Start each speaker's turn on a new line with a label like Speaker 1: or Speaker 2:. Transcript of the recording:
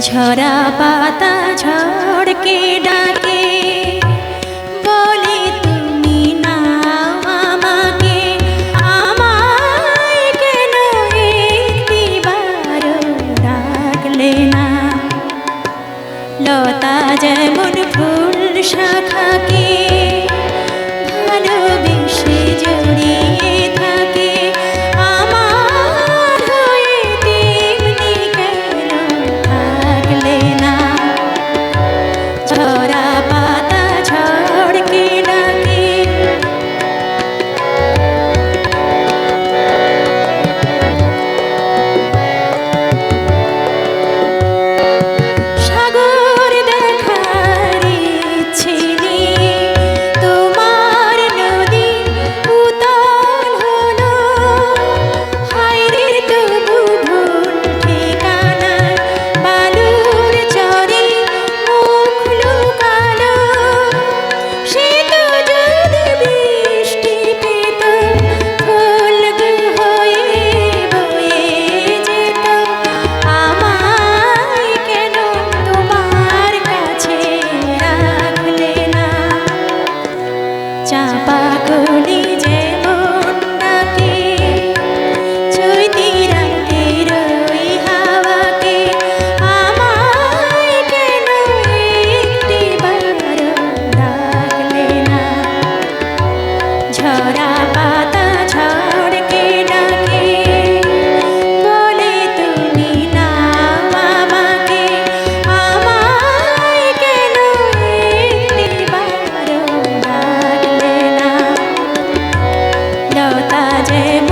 Speaker 1: ঝরা পাতা ঝড়কে ডাকে বলে তুমি না ডাকলে না? লতা যেমন চাপা গলি বাজে